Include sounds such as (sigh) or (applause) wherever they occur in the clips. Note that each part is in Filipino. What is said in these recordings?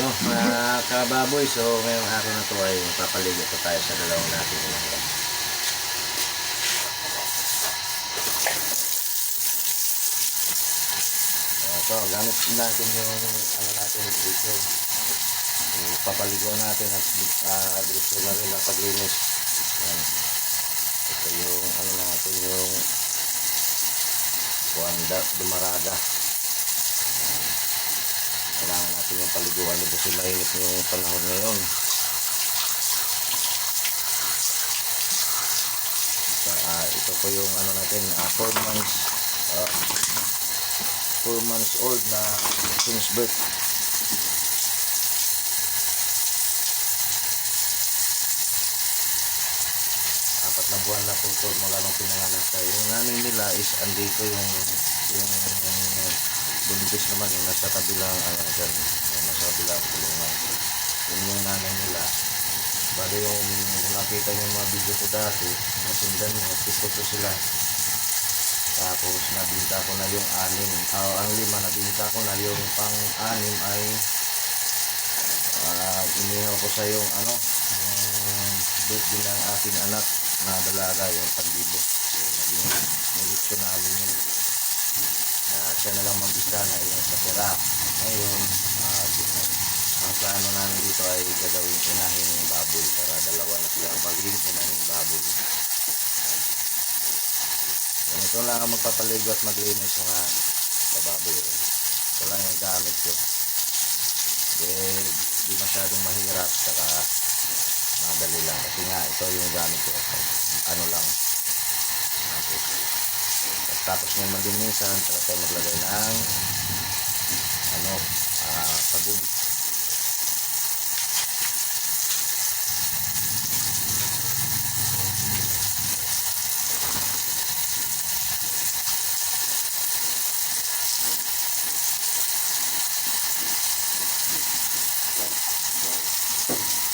Ano, mga kababoy, so ngayong araw na to ay magpapaligo po tayo sa dalawang natin mga Ito, gamit natin yung ano natin dito. Papaligo natin at uh, diretso na rin ang paglinis. Ito yung ano natin yung Wanda Dumaraga. Natin yung paliguan dito kasi mainit yung panahon ngayon. So, ah, ito po yung ano natin, 4 months ah, 4 months old na since birth. Apat na buwan na po ito mula nung pinanganak tayo. Yung nanay nila is andito yung yung buntis naman yung nasa kabilang ano dyan, yung nasa kabilang kulungan. Yun yung nanay nila. Bali yung nakita yung mga video ko dati, nasundan niyo, pito ko sila. Tapos nabinta ko na yung anim. Ah, ang lima nabinta ko na yung pang-anim ay uh, inihaw ko sa yung ano, yung birthday ng aking anak na dalaga yung pandibo. Yung nilitsyo namin yun. Uh, siya na lang mag-isa na yung natira. Ngayon, ah, ang plano namin dito ay gagawin inahin yung baboy para dalawa na sila maging inahin baboy. Ganito lang ang magpapaligo at maglinis mga kababoy. Ito lang yung gamit ko. Di masyadong mahirap saka madali lang. Kasi nga ito yung gamit ko. Ano lang. Tapos, tapos may malinisan, saka tayo maglagay ng ano, ah, sabon.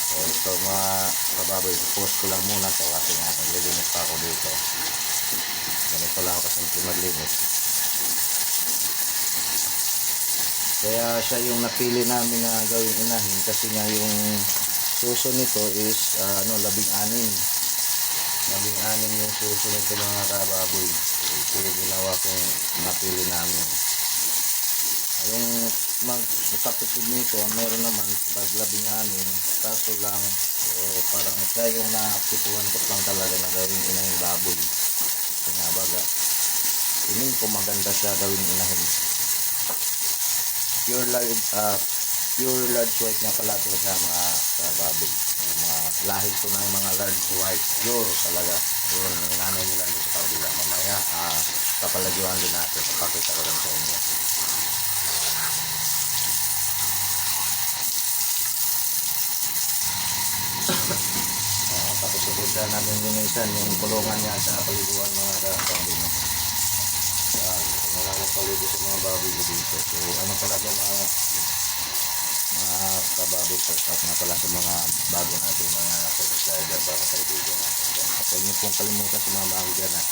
So, ito mga kababoy, post ko lang muna to kasi nga naglilinis pa ako dito. Ganito lang ako kasi maglinis. Kaya siya yung napili namin na gawing inahin kasi nga yung suso nito is ah, ano, labing anim. Labing anim yung suso nito mga kababoy. Ito yung ginawa kong napili namin. Yung mag kapitid nito, meron naman pag labing anim, kaso lang eh, parang siya yung napituan ko lang talaga na gawing inahing baboy. Nga baga, tingin ko maganda siya gawing inahin. Pure large, ah, pure large white nga pala ito sa mga sa baboy. Yung mga lahit ko ng mga large white, pure talaga. Yun, yung nanay nila sa kabila. Mamaya, ah, papalagyuan din natin. Papakita ko lang sa inyo. (coughs) Ah, tapos ito siya namin linisan yung kulungan niya sa paliguan paligo sa mga baboy ko dito. So, ano pala ba mga mga kababoy sa at nga pala sa mga bago natin mga subscriber para kaibigan natin huwag niyo pong kalimutan sa mga bago dyan na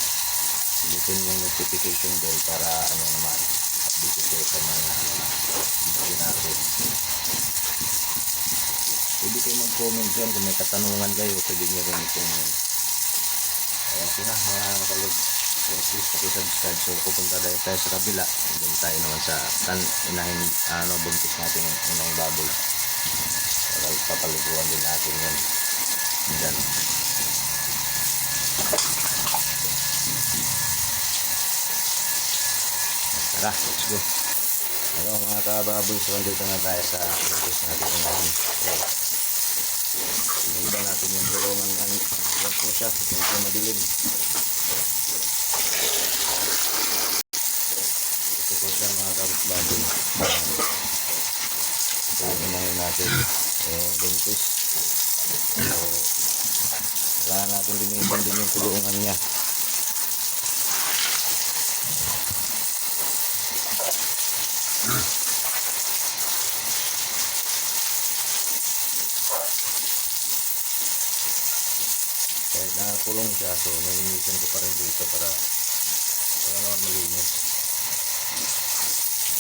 pinutin yung notification bell para ano naman update kayo sa mga ano na video natin. Pwede kayo mag-comment dyan kung may katanungan kayo, pwede nyo rin i-comment. Ayan sila, mga kalog. So, please pakisubscribe. So, pupunta tayo, tayo sa kabila. Doon tayo naman sa tan inahin, ano, buntis natin inahing baboy. Para papaliguan din natin yun. Diyan. Tara, let's go. Ayun mga kababoy, so andito na tayo sa buntis natin inahin. So, Iniba natin yung tulungan yan po siya, medyo madilim. Ito po siya mga kabagbaboy. Ito yung inahin natin. Eh, buntis. So, kailangan natin linisan din yung tulungan niya. kahit nakakulong siya so nilinisan ko pa rin dito para para naman malinis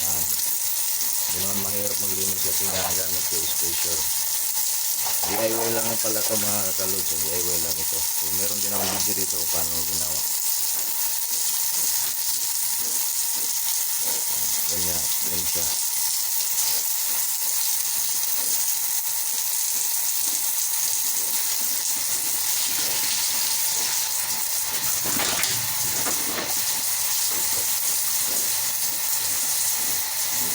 yan Hindi naman mahirap maglinis kasi nga gamit ko is pressure. DIY lang ang pala ito mga kalod. So DIY lang ito. So meron din akong video dito paano ginawa. Ganyan, ganyan siya.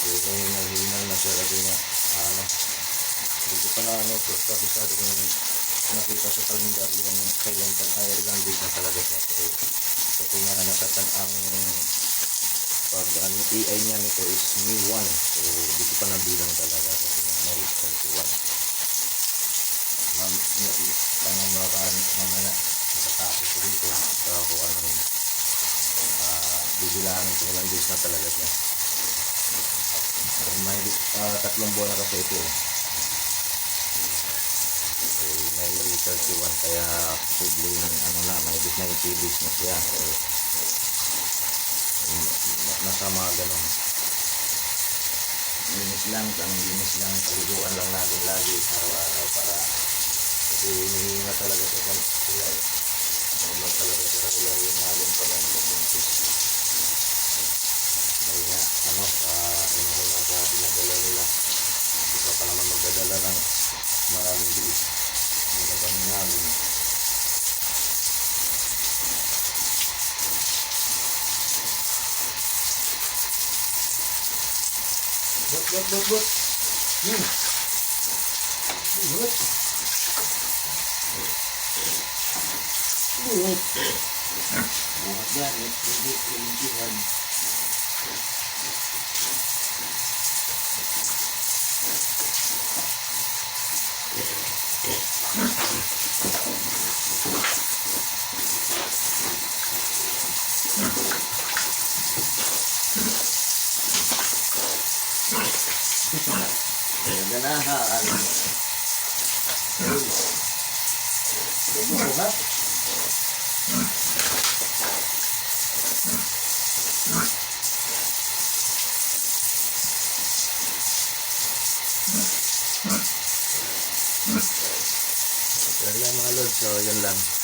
Medyo hinal-hinal na siya kasi nga, ano, hindi ko pa na ano, kabisado ko nakita sa kalendar yung kailan pa, ay ilang days na talaga siya. Pero kasi nga nakatan ang pag ang EI niya nito is May 1. So, di ko pa nabilang talaga kasi nga May 31. Mam, tanong mga kan, mamaya, nakatapos ko dito. So, ako ano ah, bibilangin ko ilang days na talaga siya. May ah, tatlong buwan na kasi ito eh. May 31 kaya posibleng ano na, may 90 days na siya. So, nasa mga ganun. Linis lang, tanong linis lang, paliguan lang natin lagi araw-araw para kasi hinihinga talaga sa kan sila eh. Normal talaga sa kanila yung halong pag ano pagbuntis. Dahil nga, ano, sa una sa dinadala nila, hindi pa pa naman magdadala ng maraming biis. Вот, вот, вот, вот. Ну, вот. Вот. Вот, да, нет, здесь прилетевали. Ganahan. Buhat. Yan lang mga lods, so yan lang.